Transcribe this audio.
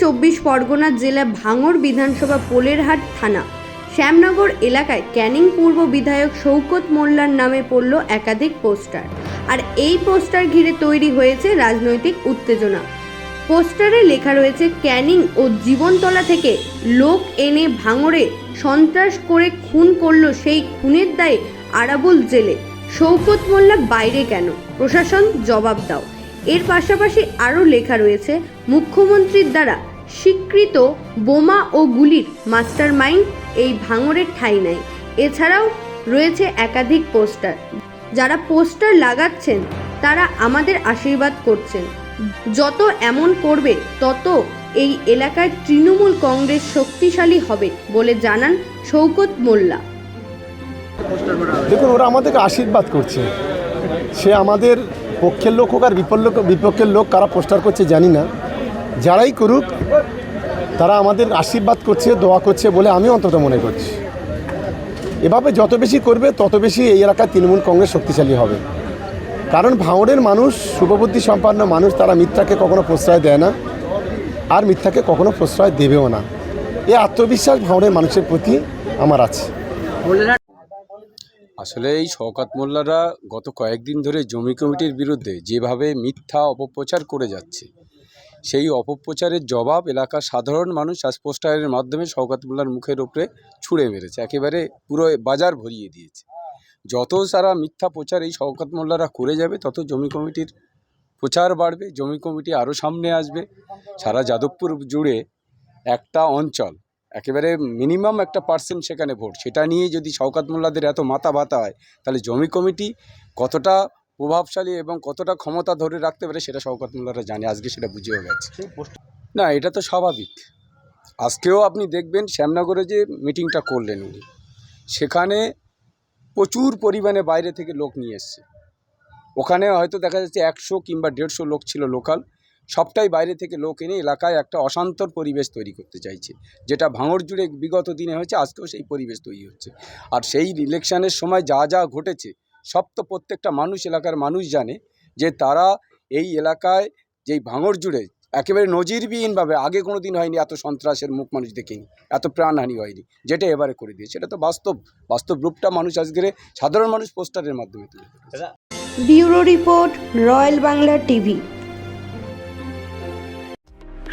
চব্বিশ পরগনা জেলা ভাঙর বিধানসভা পোলেরহাট থানা। শ্যামনগর এলাকায় ক্যানিং পূর্ব বিধায়ক শৌকত মোল্লার নামে পড়ল একাধিক পোস্টার। আর এই পোস্টার ঘিরে তৈরি হয়েছে রাজনৈতিক উত্তেজনা। পোস্টারে লেখা রয়েছে, ক্যানিং ও জীবনতলা থেকে লোক এনে ভাঙড়ে সন্ত্রাস করে খুন করল সেই খুনের দায়ে আরাবুল জেলে। শৌকত মোল্লা, বাইরে কেন? প্রশাসন জবাব দাও। এর পাশাপাশি আরও লেখা রয়েছে, মুখ্যমন্ত্রীর দ্বারা স্বীকৃত বোমা ও গুলির মাস্টার মাইন্ড এই ভাঙরের ঠাঁই নাই। এছাড়াও রয়েছে একাধিক পোস্টার। যারা পোস্টার লাগাচ্ছেন, তারা আমাদের আশীর্বাদ করছেন। যত এমন করবে, তত এই এলাকায় তৃণমূল কংগ্রেস শক্তিশালী হবে বলে জানান শৌকত মোল্লা। দেখুন, ওরা আমাদেরকে আশীর্বাদ করছে। সে আমাদের পক্ষের লোক হোক আর বিপক্ষের লোক কারা পোস্টার করছে জানি না। যারাই করুক, তারা আমাদের আশীর্বাদ করছে, দোয়া করছে বলে আমি অন্তত মনে করছি। এভাবে যত বেশি করবে, তত বেশি এই এলাকায় তৃণমূল কংগ্রেস শক্তিশালী হবে। কারণ ভাঙড়ের মানুষ, শুভবুদ্ধি সম্পন্ন মানুষ, তারা মিথ্যাকে কখনো প্রশ্রয় দেয় না, আর মিথ্যাকে কখনো প্রশ্রয় দেবেও না। এই আত্মবিশ্বাস ভাঙড়ের মানুষের প্রতি আমার আছে। আসলে এই শওকাত মোল্লারা গত কয়েকদিন ধরে জমি কমিটির বিরুদ্ধে যেভাবে মিথ্যা অপপ্রচার করে যাচ্ছে, সেই অপপ্রচারের জবাব এলাকার সাধারণ মানুষ আজ পোস্টারের মাধ্যমে শওকাত মোল্লার মুখের ওপরে ছুঁড়ে মেরেছে, একেবারে পুরো বাজার ভরিয়ে দিয়েছে। যত সারা মিথ্যা প্রচার এই শওকাত মোল্লারা করে যাবে, তত জমি কমিটির প্রচার বাড়বে, জমি কমিটি আরও সামনে আসবে। সারা যাদবপুর জুড়ে একটা অঞ্চল একেবারে মিনিমাম একটা পার্সেন্ট সেখানে ভোট। সেটা নিয়ে যদি শওকাত মোল্লাদের এত মাথা ব্যথা হয়, তাহলে জমি কমিটি কতটা প্রভাবশালী এবং কতটা ক্ষমতা ধরে রাখতে পারে সেটা শওকাত মোল্লারা জানে, আজকে সেটা বুঝেও গেছে। না, এটা তো স্বাভাবিক। আজকেও আপনি দেখবেন শ্যামনগরে যে মিটিংটা করলেন উনি, সেখানে প্রচুর পরিমাণে বাইরে থেকে লোক নিয়ে এসছে। ওখানে হয়তো দেখা যাচ্ছে একশো কিংবা দেড়শো লোক ছিল লোকাল। সবটাই বাইরে থেকে লোক এনে এলাকায় একটা অশান্তর পরিবেশ তৈরি করতে চাইছে। যেটা ভাঙড় জুড়ে বিগত দিনে হয়েছে, আজকেও সেই পরিবেশ তৈরি হচ্ছে। আর সেই ইলেকশনের সময় যা যা ঘটেছে, সব তো প্রত্যেকটা মানুষ, এলাকার মানুষ জানে যে তারা এই এলাকায় যেই ভাঙড় জুড়ে একেবারে নজিরবিহীনভাবে আগে কোনো দিন হয়নি এত সন্ত্রাসের মুখ মানুষ দেখেনি, এত প্রাণহানি হয়নি। যেটা এবারে করে দিয়েছে এটা তো বাস্তব বাস্তব রূপটা মানুষ আজকের সাধারণ মানুষ পোস্টারের মাধ্যমে তুলে। Bureau report royal Bangla TV.